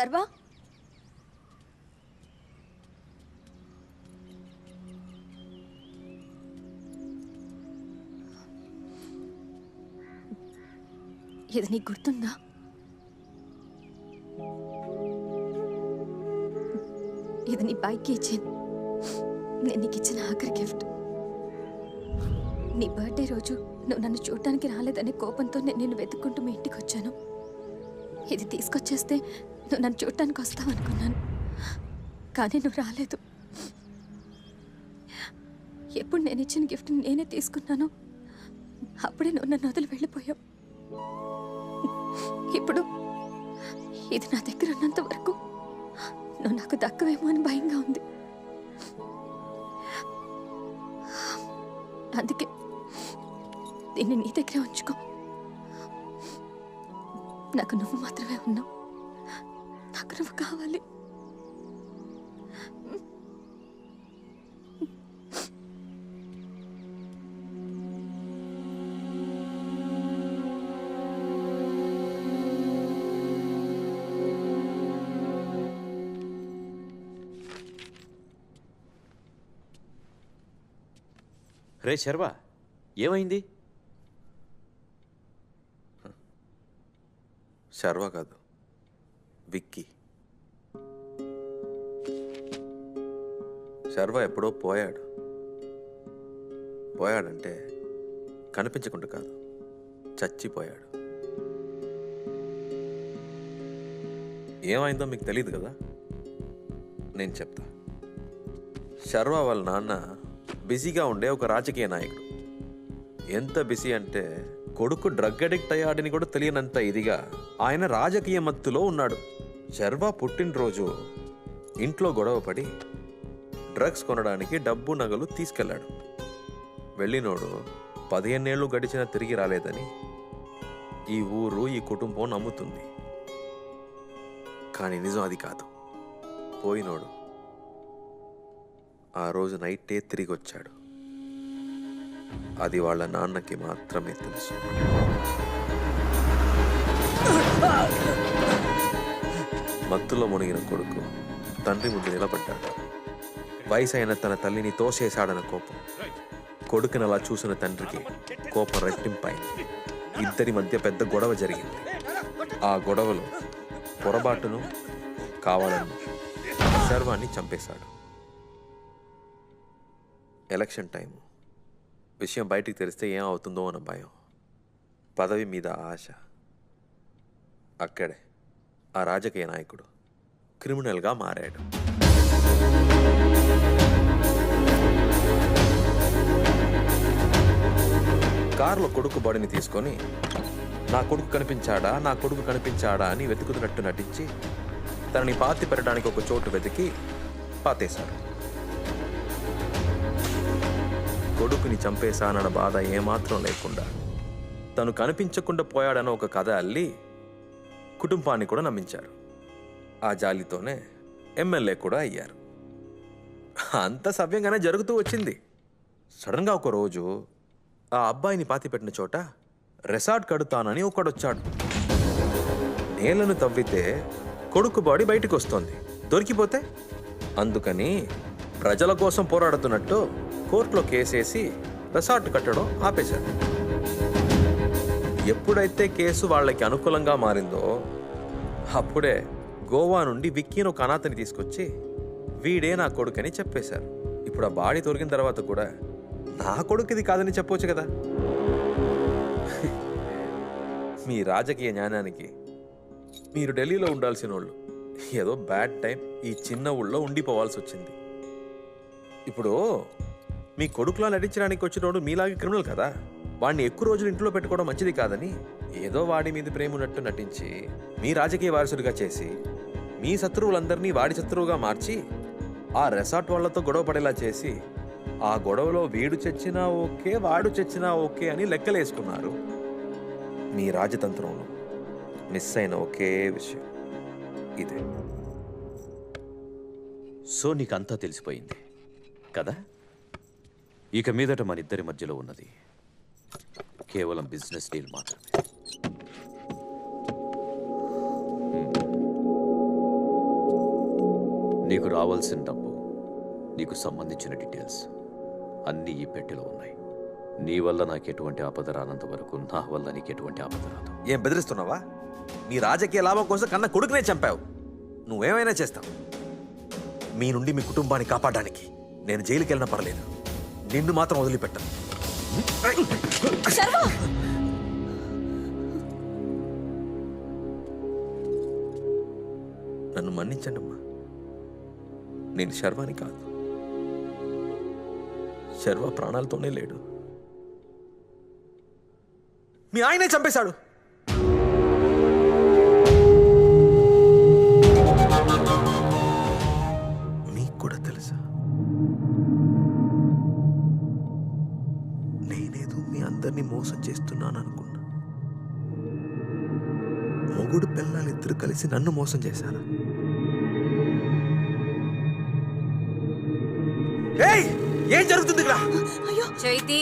సర్వ? ఇది నీకు గుర్తుందా? ఇది నీ బైక్కి ఇచ్చింది నేను నీకు ఇచ్చిన ఆఖరి గిఫ్ట్ నీ బర్త్డే రోజు నువ్వు నన్ను చూడటానికి రాలేదనే కోపంతో నేను నిన్ను వెతుక్కుంటూ మీ ఇంటికి వచ్చాను. ఇది తీసుకొచ్చేస్తే నువ్వు నన్ను చూడటానికి వస్తావు అనుకున్నాను కానీ నువ్వు రాలేదు. ఎప్పుడు నేను ఇచ్చిన గిఫ్ట్ నేనే తీసుకున్నాను. అప్పుడే నువ్వు నన్ను వదిలి వెళ్ళిపోయావు. ఇప్పుడు ఇది నా దగ్గర ఉన్నంత వరకు నువ్వు నాకు దక్కవేమో అని భయంగా ఉంది. అందుకే దీన్ని నీ దగ్గరే ఉంచుకో. నాకు నువ్వు మాత్రమే ఉన్నావు. నువ్వు కావాలి. రే శర్వ ఏమైంది? శర్వ కాదు విక్కీ. శర్వ ఎప్పుడో పోయాడు. పోయాడంటే కనిపించకుండా కాదు చచ్చిపోయాడు. ఏమైందో మీకు తెలియదు కదా? నేను చెప్తా. శర్వ వాళ్ళ నాన్న బిజీగా ఉండే ఒక రాజకీయ నాయకుడు. ఎంత బిజీ అంటే కొడుకు డ్రగ్ అడిక్ట్ అయ్యాడని కూడా తెలియనంత ఇదిగా ఆయన రాజకీయ మత్తులో ఉన్నాడు. శర్వ పుట్టినరోజు ఇంట్లో గొడవ పడి డ్రగ్స్ కొనడానికి డబ్బు నగలు తీసుకెళ్ళాడు. వెళ్ళినోడు పదిహేనేళ్ళు గడిచినా తిరిగి రాలేదని ఈ ఊరు ఈ కుటుంబం నమ్ముతుంది. కానీ నిజం అది కాదు. పోయినోడు ఆ రోజు నైటే తిరిగి వచ్చాడు అది వాళ్ళ నాన్నకి మాత్రమే తెలుసు. మత్తులో మునిగిన కొడుకు తండ్రి ముందు నిలబడ్డాడు. వయసైన తన తల్లిని తోసేశాడన్న కోపం. కొడుకుని అలా చూసిన తండ్రికి కోపం రెట్టింపైంది. ఇద్దరి మధ్య పెద్ద గొడవ జరిగింది. ఆ గొడవలో పొరపాటును కావాలని సర్వాన్ని చంపేశాడు. ఎలక్షన్ టైం విషయం బయటికి తెలిస్తే ఏం అవుతుందో అన్న భయం. పదవి మీద ఆశ. అక్కడే ఆ రాజకీయ నాయకుడు క్రిమినల్గా మారాడు. కారులో కొడుకు బాడీని తీసుకొని నా కొడుకు కనిపించాడా? నా కొడుకు కనిపించాడా? అని వెతుకుతున్నట్టు నటించి తనని పాతి పెట్టడానికి ఒక చోటు వెతికి పాతేశాడు. కొడుకుని చంపేశానన్న బాధ ఏమాత్రం లేకుండా తను కనిపించకుండా పోయాడన్న ఒక కథ అల్లి కుటుంబాన్ని కూడా నమ్మించారు. ఆ జాలితోనే ఎమ్మెల్యే కూడా అయ్యారు. అంత సవ్యంగానే జరుగుతూ వచ్చింది. సడన్గా ఒకరోజు ఆ అబ్బాయిని పాతిపెట్టిన చోట రెసార్ట్ కడుతానని ఒకడొచ్చాడు. నేలను తవ్వితే కొడుకు బాడీ బయటకు వస్తోంది దొరికిపోతే? అందుకని ప్రజల కోసం పోరాడుతున్నట్టు కోర్టులో కేసేసి రెసార్ట్ కట్టడం ఆపేశారు. ఎప్పుడైతే కేసు వాళ్ళకి అనుకూలంగా మారిందో అప్పుడే గోవా నుండి విక్కీను ఒక అనాథని తీసుకొచ్చి వీడే నా కొడుకని చెప్పేశారు. ఇప్పుడు ఆ బాడీ తొలగిన తర్వాత కూడా నా కొడుకు ఇది కాదని చెప్పొచ్చు కదా. మీ రాజకీయ జ్ఞానానికి మీరు ఢిల్లీలో ఉండాల్సిన వాళ్ళు ఏదో బ్యాడ్ టైం ఈ చిన్న ఊళ్ళో ఉండిపోవాల్సి వచ్చింది ఇప్పుడు మీ కొడుకులా నటించడానికి వచ్చినోడు మీలాగే క్రిమినల్ కదా. వాడిని ఎక్కువ రోజులు ఇంట్లో పెట్టుకోవడం మంచిది కాదని ఏదో వాడి మీద ప్రేమ ఉన్నట్టు నటించి మీ రాజకీయ వారసుడిగా చేసి మీ శత్రువులందరినీ వాడి శత్రువుగా మార్చి ఆ రెసార్ట్ వాళ్ళతో గొడవ పడేలా చేసి ఆ గొడవలో వీడు చచ్చినా ఓకే వాడు చచ్చినా ఓకే అని లెక్కలేసుకున్నారు. మీ రాజతంత్రంలో మిస్ అయిన ఒకే విషయం. ఇదే. సో నీకంతా తెలిసిపోయింది. కదా? ఇక మీదట మన ఇద్దరి మధ్యలో ఉన్నది కేవలం బిజినెస్ డీల్ మాత్రమే. నీకు రావాల్సిన డబ్బు నీకు సంబంధించిన డీటెయిల్స్ అన్నీ ఈ పెట్టెలో ఉన్నాయి. నీ వల్ల నాకు ఎటువంటి ఆపద రానంత వరకు నా వల్ల నీకు ఎటువంటి ఆపద రాదు. ఏం బెదిరిస్తున్నావా? నీ రాజకీయ లాభం కోసం కన్న కొడుకునే చంపావు. నువ్వేమైనా చేస్తావు. మీ నుండి మీ కుటుంబాన్ని కాపాడడానికి నేను జైలుకి వెళ్ళినా పర్లేదు. నిన్ను మాత్రం వదిలిపెట్టను. శర్వ నన్ను మన్నించండి అమ్మా నేను శర్వాని కాదు. శర్వ ప్రాణాలతోనే లేడు. మీ ఆయనే చంపేశాడు. మీకు కూడా తెలుసా? నేనేదో మీ అందరినీ మోసం చేస్తున్నాను అనుకున్నా మొగుడు పిల్లలిద్దరు కలిసి నన్ను మోసం చేశారా? ఏయ్ ఏం జరుగుతుంది ఇక్కడ? అయ్యో. చైతి.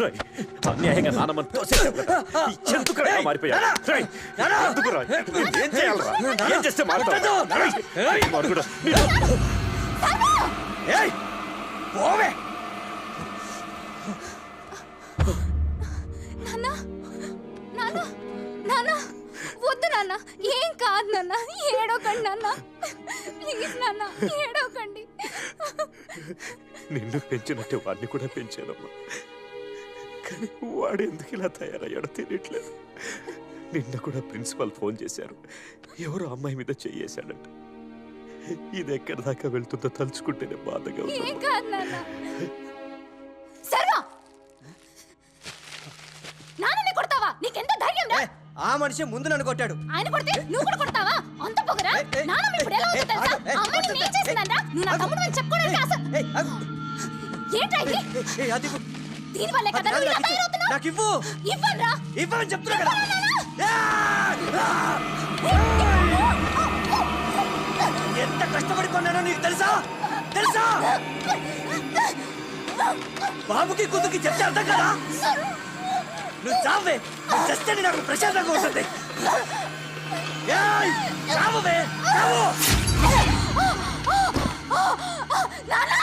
రేయ్, అన్యాయంగా నానమ్మని తోసేసావు కదా. ఎందుకురా ఇలా మారిపోయావు? రేయ్, ఎందుకురా? ఏం చేయాలరా? ఏం చేస్తే మారుతావు? రేయ్, రేయ్, మరుగుడు, నిన్ను- ఏయ్ పోవే. నాన్న నాన్న నాన్న వద్దు నాన్న ఏం కాదు నాన్న. ఏడవకండి నాన్న. ప్లీజ్ నాన్న ఏడవకండి. నిన్ను పెంచినట్టు వాడిని కూడా పెంచానమ్మా. కానీ వాడు ఎందుకు ఇలా తయారయ్యాడో తెలియట్లేదు. నిన్న కూడా ప్రిన్సిపల్ ఫోన్ చేశారు. ఎవరో అమ్మాయి మీద చెయ్యేశాడంట ఇది ఎక్కడి దాకా వెళ్తుందో తలుచుకుంటేనే బాధగా ఉంది? ఆ మనిషి ముందు నన్ను కొట్టాడు. ఆయన కొడితే నువ్వు కూడా కొడతావా? అంత పొగరా? నాన్న ఇప్పుడు ఎలా ఉందో ఏయ్, తెలుసా? అమ్మాయిని నేను చేసిందంట? నువ్వు నా. తమ్ముడు అని చెప్పుకోవడానికి ఇది? ఏయ్, అది. దీని వల్లే కదా నువ్వు ఇలా తయారవుతున్నావు నాకు ఇవ్వు. చెప్తున్నా కదా. ఎంత కష్టపడి కొన్నానో నీకు తెలుసా? తెలుసా? బాబుకి కూతుకి చెప్తే అర్థం కదా? నువ్వు చావే. నువ్వు చస్తే నాకు ప్రశాంతంగా ఉంటుంది. చావువే. చావు. నానా!